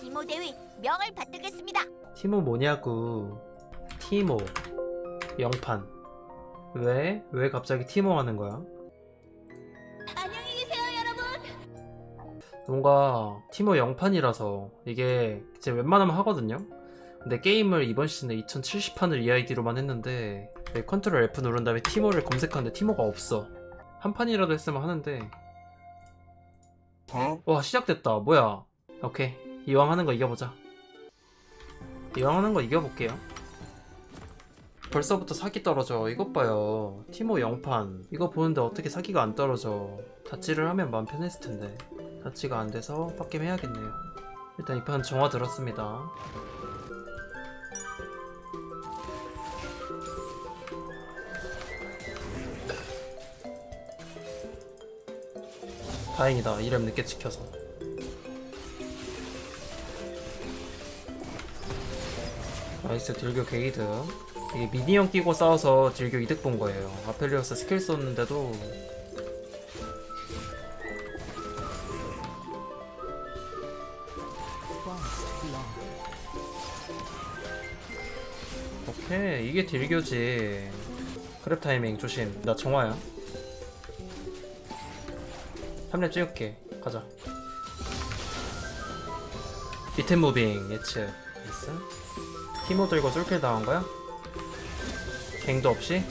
티모 대위 명을 받들겠습니다. 티모 뭐냐고. 티모. 영판. 왜? 왜 갑자기 티모 하는 거야? 안녕히 계세요, 여러분. 뭔가 티모 영판이라서 이게 이제 웬만하면 하거든요? 근데 게임을 이번 시즌에 2070판을 EID로만 했는데 네, 컨트롤 F 누른 다음에 티모를 검색하는데 티모가 없어. 한 판이라도 했으면 하는데. 와 시작됐다. 뭐야? 오케이 이왕 하는 거 이겨보자. 이왕 하는 거 이겨볼게요. 벌써부터 사기 떨어져. 이것 봐요. 티모 영판. 이거 보는데 어떻게 사기가 안 떨어져. 다치를 하면 마음 편했을 텐데. 다치가 안 돼서 빡겜 해야겠네요. 일단 이 판 정화 들었습니다. 다행이다. 이름 늦게 찍혀서 나이스 딜교 게이드 이게 미니언 끼고 싸워서 딜교 이득 본 거예요. 아펠리오스 스킬 썼는데도. 오케이 이게 딜교지. 크랩 타이밍 조심. 나 정화야. 3렙 찍을게. 가자. 비템 무빙 예측. 나이스 티모 들고 솔킬 당한 거야? 갱도 없이?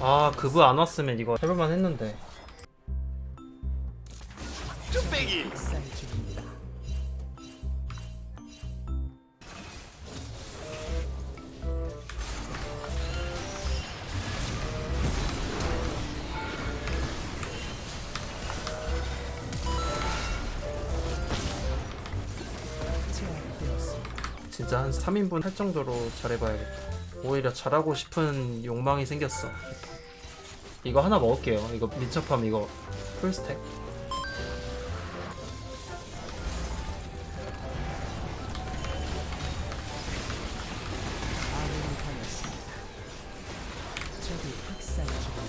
아 그브 안 왔으면 이거 해볼만 했는데 진짜 한 3인분 할 정도로 잘해봐야겠다 오히려 잘하고 싶은 욕망이 생겼어 이거 하나 먹을게요 이거 민첩함 이거 풀스택.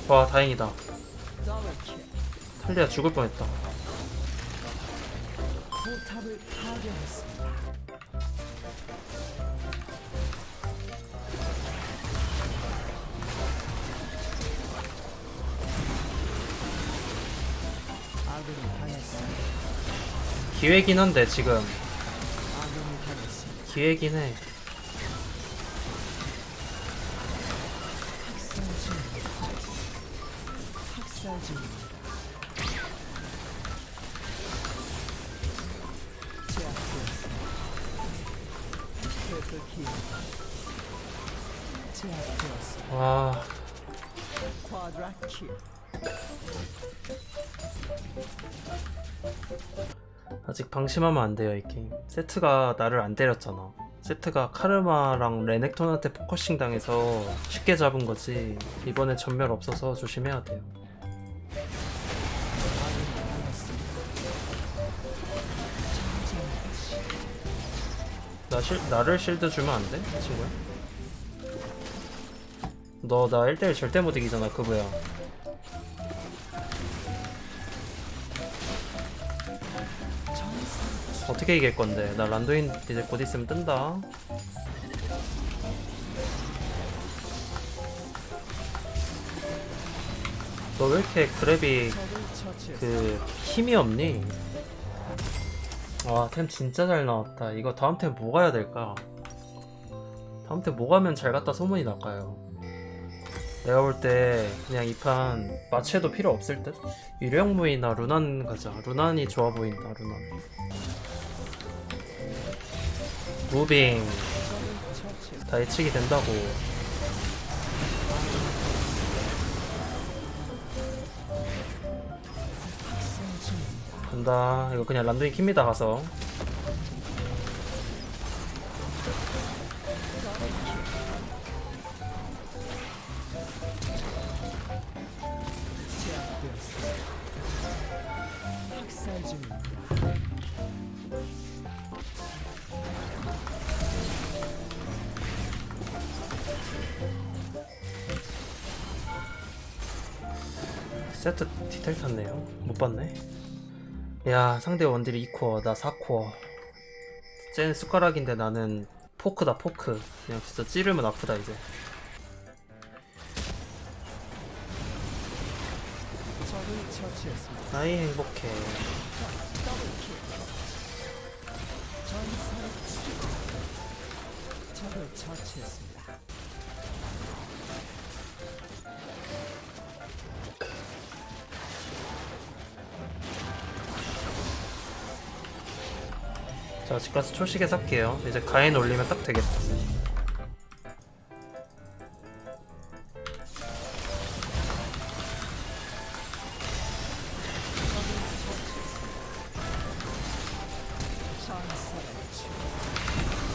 와 다행이다. 탈리아 죽을 뻔했다 포탑을 파괴했습니다. 기회긴 한데 지금. 기회긴 해. 와. 아직 방심하면 안 돼요 이 게임 세트가 나를 안 때렸잖아 세트가 카르마랑 레넥톤한테 포커싱 당해서 쉽게 잡은 거지 이번에 전멸 없어서 조심해야 돼요. 나 실, 나를 실드 주면 안 돼? 친구야? 너 나 1대1 절대 못 이기잖아 그거야 어떻게 이길 건데 나 란도인 이제 곧 있으면 뜬다 너 왜 이렇게 처치했습니다. 그 힘이 없니? 와, 템 진짜 잘 나왔다. 이거 다음 템 뭐 가야 될까? 다음 템 뭐 가면 잘 갔다 소문이 날까요? 내가 볼 때 그냥 이 판 마취해도 필요 없을 듯? 유령무이나 루난 가자. 루난이 좋아 보인다, 루난. 무빙. 다 예측이 된다고. 간다. 이거 그냥 란도인 킵니다, 가서. 학살 중입니다. 세트 디테일 탔네요. 못 봤네. 야, 상대 원딜이 2코어, 나 4코어. 쟤는 숟가락인데 나는 포크다, 포크. 그냥 진짜 찌르면 아프다, 이제. 나이 행복해. 적을 처치했습니다. 자, 집 가서 초시계 살게요. 이제 가인 올리면 딱 되겠다.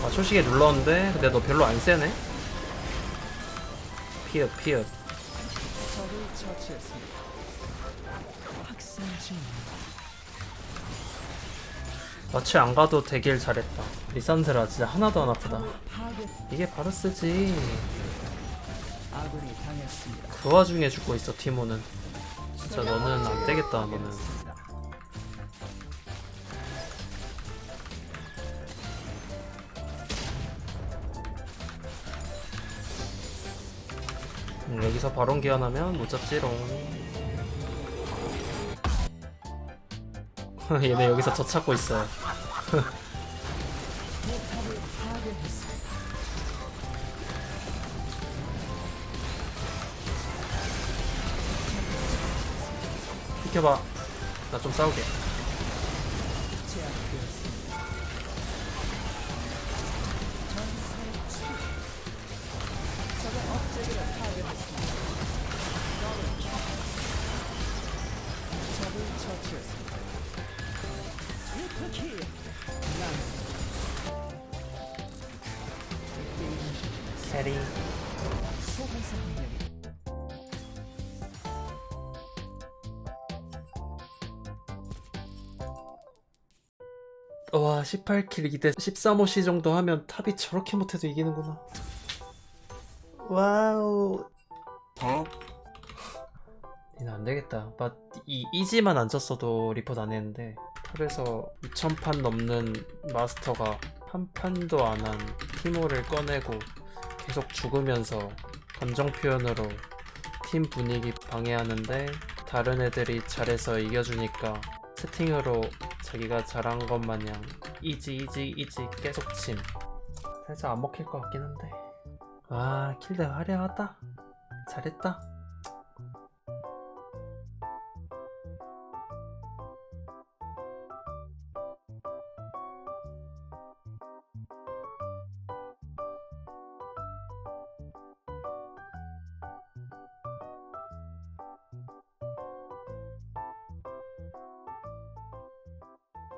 아, 초시계 눌렀는데, 근데 너 별로 안 세네? 피읍, 피읍. 적을 처치했습니다. 학생 중입니다. 마취 안 가도 되길 잘했다. 리산드라 진짜 하나도 안 아프다. 이게. 아군이 당했습니다. 그 와중에 죽고 있어, 티모는. 진짜 너는 안 되겠다, 너는. 음, 여기서 바론 기원하면 못 잡지롱. 얘네 여기서 저 찾고 있어요. 비켜봐. 나 좀 싸우게. 캐리. 와 18킬 2대 13호시 정도 하면 탑이 저렇게 못해도 이기는구나. 와우. 이는 안되겠다. 막이 이지만 안 쳤어도 리포트 안 했는데 탑에서 2000판 넘는 마스터가 한 판도 안 한 티모를 꺼내고 계속 죽으면서 감정 표현으로 팀 분위기 방해하는데 다른 애들이 잘해서 이겨주니까 채팅으로 자기가 잘한 것 마냥 이지 이지 이지 계속 침. 살짝 안 먹힐 것 같긴 한데. 아 킬대 화려하다. 잘했다